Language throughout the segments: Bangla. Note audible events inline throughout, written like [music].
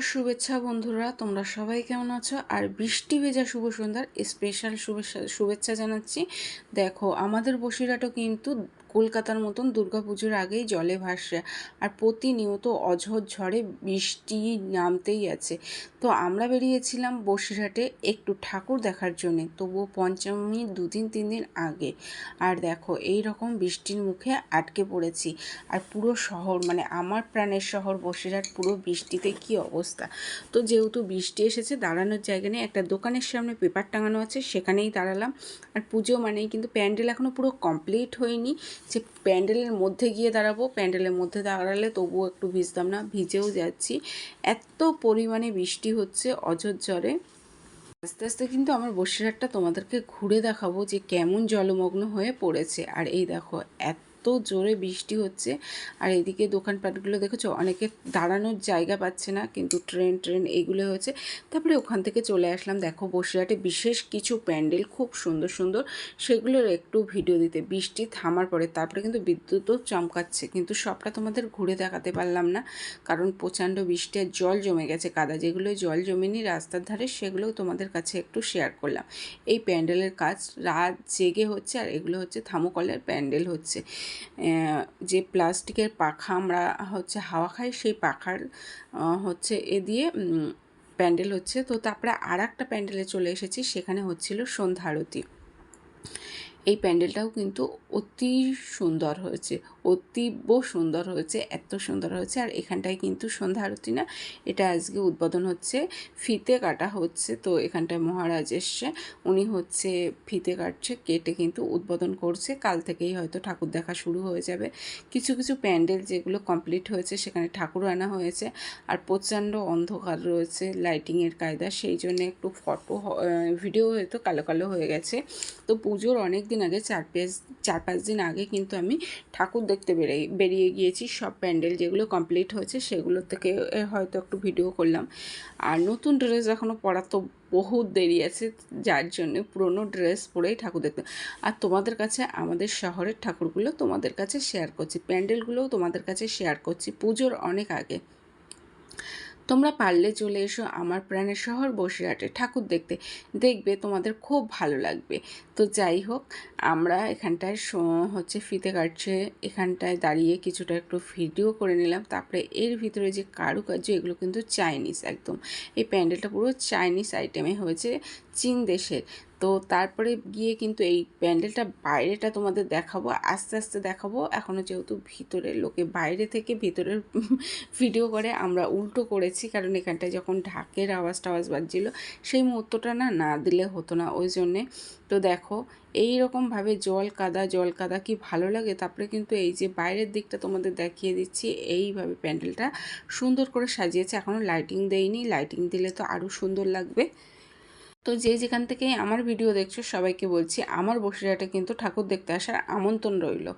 নমস্কার শুভেচ্ছা, বন্ধুরা। তোমরা সবাই কেমন আছো? আর বৃষ্টি ভেজা শুভ সন্ধ্যার স্পেশাল শুভেচ্ছা শুভেচ্ছা জানাচ্ছি। দেখো, আমাদের বসিরাটও কিন্তু কলকাতার মতন দুর্গাপুজোর আগেই জলে ভাসছে। আর প্রতিনিয়ত অঝর ঝড়ে বৃষ্টি নামতেই আছে। তো আমরা বেরিয়েছিলাম বসিরহাটে একটু ঠাকুর দেখার জন্যে, তবুও পঞ্চমী দুদিন, তিন দিন আগে। আর দেখো, এই রকম বৃষ্টির মুখে আটকে পড়েছি। আর পুরো শহর মানে আমার প্রাণের শহর বসিরহাট, পুরো বৃষ্টিতে কি অবস্থা? তো যেহেতু বৃষ্টি এসেছে, দাঁড়ানোর জায়গা নেই। একটা দোকানের সামনে পেপার টাঙানো আছে, সেখানেই দাঁড়ালাম। আর পুজো মানেই কিন্তু প্যান্ডেল এখনও পুরো কমপ্লিট হয়নি। যে প্যান্ডেলের মধ্যে গিয়ে দাঁড়াবো, প্যান্ডেলের মধ্যে দাঁড়ালে তবুও একটু ভিজতাম না, ভিজেও যাচ্ছি। এত পরিমাণে বৃষ্টি হচ্ছে অঝরঝরে আস্তে আস্তে কিন্তু আমার বসিরহাটটা তোমাদেরকে ঘুরে দেখাবো যে কেমন জলমগ্ন হয়ে পড়েছে। আর এই দেখো, এত এত জোরে বৃষ্টি হচ্ছে। আর এদিকে দোকানপাটগুলো দেখেছ? অনেকে দাঁড়ানোর জায়গা পাচ্ছে না, কিন্তু ট্রেন ট্রেন এইগুলো হয়েছে। তারপরে ওখান থেকে চলে আসলাম। দেখো, বসিরহাটে বিশেষ কিছু প্যান্ডেল খুব সুন্দর সুন্দর। সেগুলোর একটু ভিডিও দিতে। বৃষ্টি থামার পরে তারপরে কিন্তু বিদ্যুৎও চমকাচ্ছে। কিন্তু সবটা তোমাদের ঘুরে দেখাতে পারলাম না, কারণ প্রচণ্ড বৃষ্টি আর জল জমে গেছে। কাদা যেগুলো জল জমেনি রাস্তার ধারে, সেগুলোও তোমাদের কাছে একটু শেয়ার করলাম। এই প্যান্ডেলের কাজ রাত জেগে হচ্ছে, আর এগুলো হচ্ছে থামোকলের প্যান্ডেল হচ্ছে। যে প্লাস্টিকের পাখা আমরা হচ্ছে হাওয়া খাই, সেই পাখার হচ্ছে এ দিয়ে প্যান্ডেল হচ্ছে। তো তারপরে আর একটা প্যান্ডেলে চলে এসেছি, সেখানে হচ্ছিল সন্ধ্যা আরতি। এই প্যান্ডেলটাও কিন্তু অতি সুন্দর হয়েছে। অতীব সুন্দর হয়েছে, এত সুন্দর হয়েছে। আর এখানটায় কিন্তু সন্ধ্যা আরতি না, এটা আজকে উদ্বোধন হচ্ছে, ফিতে কাটা হচ্ছে। তো এখানটায় মহারাজ এসছে, উনি হচ্ছে ফিতে কাটছে, কেটে কিন্তু উদ্বোধন করছে। কাল থেকেই হয়তো ঠাকুর দেখা শুরু হয়ে যাবে। কিছু কিছু প্যান্ডেল যেগুলো কমপ্লিট হয়েছে, সেখানে ঠাকুর আনা হয়েছে। আর প্রচণ্ড অন্ধকার রয়েছে, লাইটিংয়ের কায়দা, সেই জন্য একটু ফটো ভিডিও হয়তো কালো কালো হয়ে গেছে। তো পুজোর অনেক দিন আগে চার পাঁচ চার পাঁচ দিন আগে কিন্তু আমি ঠাকুর দেখতে বেরিয়ে বেরিয়ে গিয়েছি। সব প্যান্ডেল যেগুলো কমপ্লিট হয়েছে সেগুলোর থেকে হয়তো একটু ভিডিও করলাম। আর নতুন ড্রেস এখনও পরা তো বহুত দেরি আছে, যার জন্য পুরনো ড্রেস পরেই ঠাকুর দেখতে। আর তোমাদের কাছে, আমাদের শহরের ঠাকুরগুলো তোমাদের কাছে শেয়ার করছি। প্যান্ডেলগুলোও তোমাদের কাছে শেয়ার করছি, পুজোর অনেক আগে। তোমরা পারলে চলে এসো আমার প্রাণের শহর বসিরহাটে। ঠাকুর দেখতে। দেখবে তোমাদের খুব ভালো লাগবে। তো যাই হোক, আমরা এখানটায় হচ্ছে ফিতে কাটছে। এখানটায় দাঁড়িয়ে কিছুটা একটু ভিডিও করে নিলাম। তারপরে এর ভিতরে যে কারুকার্য, এগুলো কিন্তু চাইনিজ একদম। এই প্যান্ডেলটা পুরো চাইনিজ আইটেমে হয়েছে। চীন দেশের। তো তারপরে গিয়ে কিন্তু এই প্যান্ডেলটা বাইরেটা তোমাদের দেখাবো, আস্তে আস্তে দেখাবো। এখনও যেহেতু ভিতরে লোকে বাইরে থেকে ভিতরের [laughs] ভিডিও করে, আমরা উল্টো করেছি। কারণ এখানটায় যখন ঢাকের আওয়াজ টাওয়াজ বাজছিল, সেই মুহূর্তটা না না দিলে হতো না। ওই জন্যে তো দেখো এই রকমভাবে জল কাদা জল কাদা কি ভালো লাগে? তারপরে কিন্তু এই যে বাইরের দিকটা তোমাদের দেখিয়ে দিচ্ছি, এইভাবে প্যান্ডেলটা সুন্দর করে সাজিয়েছে। এখনও লাইটিং দেয়নি। লাইটিং দিলে তো আরও সুন্দর লাগবে। তো যে যেখান থেকে আমার ভিডিও দেখছ, সবাইকে বলছি আমার বসিরহাটে কিন্তু ঠাকুর দেখতে আসার আমন্ত্রণ রইল।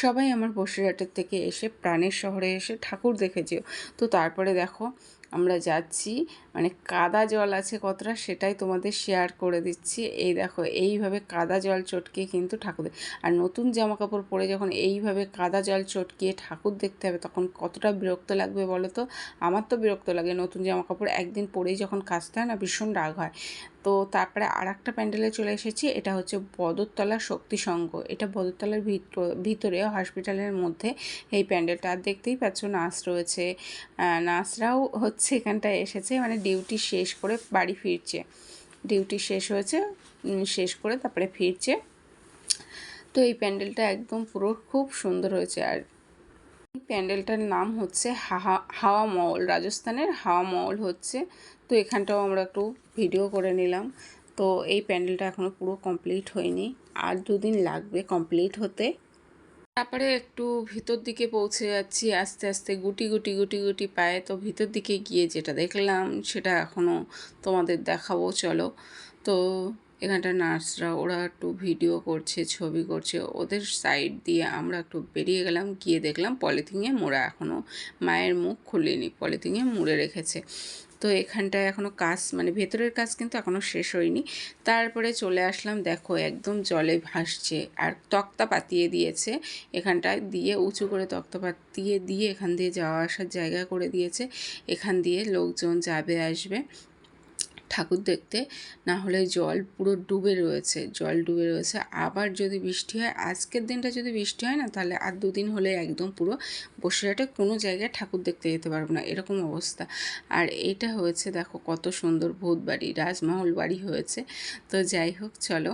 সবাই আমার বসিরহাটের থেকে এসে প্রাণের শহরে এসে ঠাকুর দেখেছে তো তারপরে দেখো, আমরা যাচ্ছি মানে কাদা জল আছে কতটা সেটাই তোমাদের শেয়ার করে দিচ্ছি। এই দেখো, এইভাবে কাদা জল চটকে কিন্তু ঠাকুর আর নতুন জামা কাপড় পরে যখন এইভাবে কাদা জল চটকিয়ে ঠাকুর দেখতে হবে, তখন কতটা বিরক্ত লাগবে বলো তো? আমার তো বিরক্ত লাগে নতুন জামা কাপড় একদিন পরেই যখন কাচতে হয় না, ভীষণ রাগ হয়। তো তারপরে আর একটা প্যান্ডেলে চলে এসেছি, এটা হচ্ছে বদরতলা শক্তি সংঘ। এটা বদরতলার ভিতরে হসপিটালের মধ্যে এই প্যান্ডেলটা আর দেখতেই পাচ্ছ নার্স রয়েছে। নার্সরাও হচ্ছে এখানটায় এসেছে মানে ডিউটি শেষ করে বাড়ি ফিরছে। ডিউটি শেষ হয়েছে শেষ করে তারপরে ফিরছে। তো এই প্যান্ডেলটা একদম পুরো খুব সুন্দর হয়েছে। আর এই প্যান্ডেলটার নাম হচ্ছে হাহা, হাওয়া মহল। রাজস্থানের হাওয়া মহল হচ্ছে। তো এখানটাও আমরা একটু ভিডিও করে নিলাম। তো এই প্যান্ডেলটা এখনও পুরো কমপ্লিট হয়নি। আর দুদিন লাগবে কমপ্লিট হতে। তারপরে একটু ভিতর দিকে পৌঁছে যাচ্ছি, আস্তে আস্তে গুটি গুটি গুটি গুটি পায়ে। তো ভিতর দিকে গিয়ে যেটা দেখলাম, সেটা এখনও তোমাদের দেখাবো, চলো। তো এখানটা নার্সরা, ওরা একটু ভিডিও করছে, ছবি করছে। ওদের সাইড দিয়ে আমরা একটু বেরিয়ে গেলাম, গিয়ে দেখলাম পলিথিনে মোড়া এখনও মায়ের মুখ খুলেনি, পলিথিনে মুড়ে রেখেছে। তো এখানটায় এখনও কাজ মানে ভেতরের কাজ কিন্তু এখনও শেষ হয়নি। তারপরে চলে আসলাম, দেখো একদম জলে ভাসছে, আর তক্তা পাতিয়ে দিয়েছে এখানটায়, দিয়ে উঁচু করে তক্তা পাতিয়ে দিয়ে এখান দিয়ে যাওয়া আসার জায়গা করে দিয়েছে। এখান দিয়ে লোকজন যাবে, আসবে। ঠাকুর দেখতে, না হলে জল পুরো ডুবে রয়েছে, জল ডুবে রয়েছে। আবার যদি বৃষ্টি হয়, আজকের দিনটা যদি বৃষ্টি হয় না, তাহলে আর দুদিন হলে একদম পুরো বসিরহাটে কোনো জায়গায় ঠাকুর দেখতে যেতে পারব না, এরকম অবস্থা। আর এটা হয়েছে, দেখো কত সুন্দর ভূত বাড়ি রাজমহল বাড়ি হয়েছে। তো যাই হোক, চলো।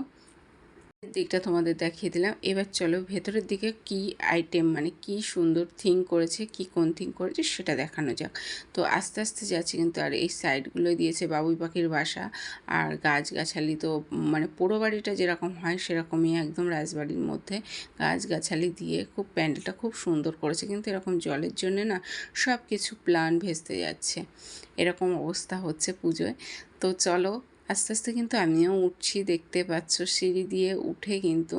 দিকটা তোমাদের দেখিয়ে দিলাম। এবার চলো ভেতরের দিকে কি আইটেম মানে কি সুন্দর থিং করেছে, কি কোন থিং করেছে সেটা দেখানো যাক। তো আস্তে আস্তে যাচ্ছি কিন্তু আর এই সাইডগুলো দিয়েছে বাবুই পাখির বাসা আর গাছগাছালি তো মানে পোড়ো বাড়িটা যেরকম হয় সেরকমই একদম রাজবাড়ির মধ্যে গাছগাছালি দিয়ে খুব প্যান্ডেলটা খুব সুন্দর করেছে। কিন্তু এরকম জলের জন্যে না সব কিছু প্লান ভেস্তে যাচ্ছে। এরকম অবস্থা হচ্ছে পুজোয়। তো চলো আস্তে আস্তে কিন্তু আমিও উঠছি, দেখতে পাচ্ছ সিঁড়ি দিয়ে উঠে কিন্তু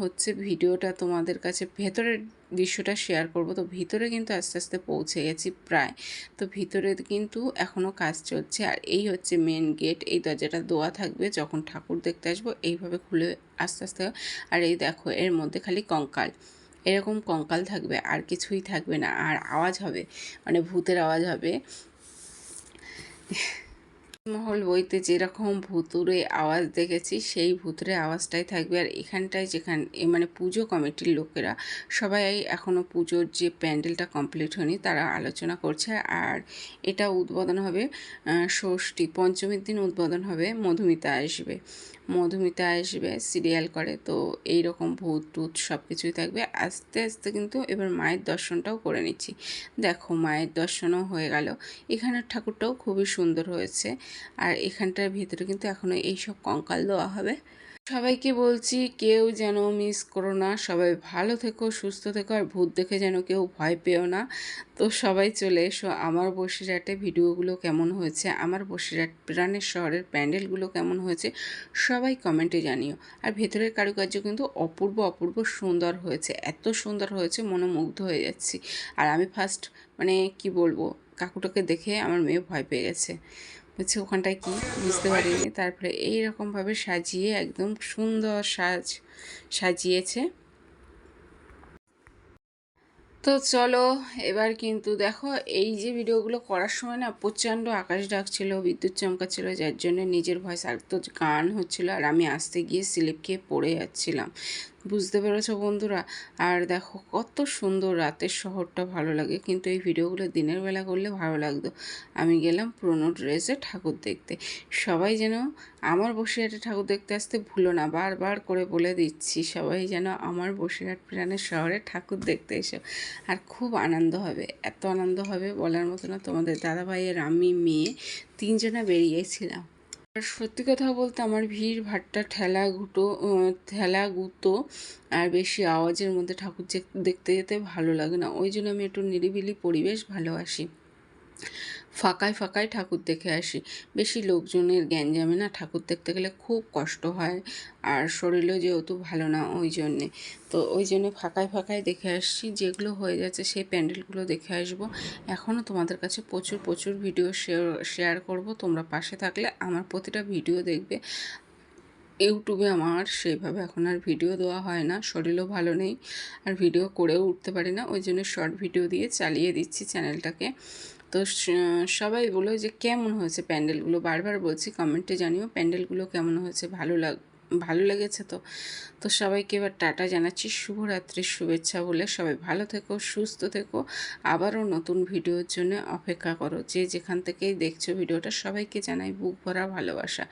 হচ্ছে ভিডিওটা তোমাদের কাছে ভেতরের দৃশ্যটা শেয়ার করব। তো ভিতরে কিন্তু আস্তে আস্তে পৌঁছে গেছি প্রায়। তো ভিতরে কিন্তু এখনও কাজ চলছে। আর এই হচ্ছে মেন গেট এই দরজাটা দোয়া থাকবে যখন ঠাকুর দেখতে আসব, এইভাবে খুলে আস্তে আস্তে। আর এই দেখো, এর মধ্যে খালি কঙ্কাল। এরকম কঙ্কাল থাকবে, আর কিছুই থাকবে না। আর আওয়াজ হবে মানে ভূতের আওয়াজ হবে। মহল বইতে যেরকম ভুতুরে আওয়াজ দেখেছি, সেই ভুতুরে আওয়াজটাই থাকবে। আর এখানটায় যেখান মানে পুজো কমিটির লোকেরা, সবাই এখনও পুজোর যে প্যান্ডেলটা কমপ্লিট হয়নি, তারা আলোচনা করছে। আর এটা উদ্বোধন হবে ষষ্ঠী, পঞ্চমীর দিন উদ্বোধন হবে, মধুমিতা আসবে। মধুমিতা আসবে, সিরিয়াল করে, তো এই রকম ভূত টুত সব কিছুই থাকবে। আস্তে আস্তে কিন্তু এবার মায়ের দর্শনটাও করে নিচ্ছি। দেখো, মায়ের দর্শনও হয়ে গেল। এখানের ঠাকুরটাও খুবই সুন্দর হয়েছে। আর এখানটার ভিতরে কিন্তু এখনও এইসব কঙ্কাল দেওয়া হবে। সবাইকে বলছি, কেউ যেন মিস করো না। সবাই ভালো থেকো, সুস্থ থেকো, আর ভূত দেখে যেন কেউ ভয় পেও না। তো সবাই চলে এসো। আমার বসিরহাটে ভিডিওগুলো কেমন হয়েছে? আমার বসিরহাট প্রাণের শহরের প্যান্ডেলগুলো কেমন হয়েছে? সবাই কমেন্টে জানিও। আর ভেতরের কারুকার্য কিন্তু অপূর্ব অপূর্ব সুন্দর হয়েছে। এত সুন্দর হয়েছে, মনে মুগ্ধ হয়ে যাচ্ছি। আর আমি ফার্স্ট মানে কি বলব, কাকুটাকে দেখে আমার মেয়ে ভয় পেয়ে গেছে। হচ্ছে ওখানটায় কি বুঝতে পারিনি। তারপরে এইরকমভাবে সাজিয়ে একদম সুন্দর সাজ সাজিয়েছে। তো চলো এবার কিন্তু দেখো এই যে ভিডিওগুলো করার সময় না প্রচণ্ড আকাশ ডাকছিল বিদ্যুৎ চমকাচ্ছিল যার জন্য নিজের ভয়েস আর তো গান হচ্ছিল আর আমি আসতে গিয়ে স্লিপ খেয়ে পড়ে যাচ্ছিলাম। বুঝতে পেরেছ বন্ধুরা? আর দেখো কত সুন্দর রাতের শহরটা ভালো লাগে। কিন্তু এই ভিডিওগুলো দিনের বেলা করলে ভালো লাগতো। আমি গেলাম পুরোনো ড্রেসে ঠাকুর দেখতে। সবাই যেন আমার বসিরহাটে ঠাকুর দেখতে আসতে ভুলো না। বারবার করে বলে দিচ্ছি, সবাই যেন আমার বসিরহাট প্রাণের শহরে ঠাকুর দেখতে এসো। আর খুব আনন্দ হবে, এত আনন্দ হবে বলার মতো না তোমাদের। দাদাভাইয়ের আমি, মেয়ে তিনজনা বেরিয়েছিলাম। সত্যি কথা বলতে আমার ভিড়, ভাট্টা, ঠেলা গুটো ঠেলা গুতো আর বেশি আওয়াজের মধ্যে ঠাকুর দেখতে যেতে ভালো লাগে না। ওই জন্য আমি একটু নিরিবিলি পরিবেশ ভালোবাসি। ফাঁকায় ফাঁকায় ঠাকুর দেখে আসি। বেশি লোকজনের গ্যাঞ্জামে না, ঠাকুর দেখতে গেলে খুব কষ্ট হয় আর শরীরও যেহেতু ভালো না ওই জন্যে। তো ওই জন্যে ফাঁকায় ফাঁকায় দেখে আসছি, যেগুলো হয়ে যাচ্ছে সেই প্যান্ডেলগুলো দেখে আসব। এখনও তোমাদের কাছে প্রচুর প্রচুর ভিডিও শেয়ার শেয়ার করব, তোমরা পাশে থাকলে আমার প্রতিটা ভিডিও দেখবে। ইউটিউবে আমার সেইভাবে এখন আর ভিডিও দেওয়া হয় না, শরীরও ভালো নেই আর ভিডিও করেও উঠতে পারি না, ওই জন্য শর্ট ভিডিও দিয়ে চালিয়ে দিচ্ছি চ্যানেলটাকে। তো সবাই বলো যে, কেমন হয়েছে প্যান্ডেলগুলো? বারবার বলছি, কমেন্টে জানিও প্যান্ডেলগুলো কেমন হয়েছে? ভালো লাগ, ভালো লেগেছে তো? তো সবাইকে এবার টাটা জানাচ্ছি। শুভরাত্রির শুভেচ্ছা বলে সবাই ভালো থেকো, সুস্থ থেকো। আবারও নতুন ভিডিওর জন্য অপেক্ষা করো। যে যেখান থেকেই দেখছ ভিডিওটা সবাইকে জানাই বুক ভরা ভালোবাসা।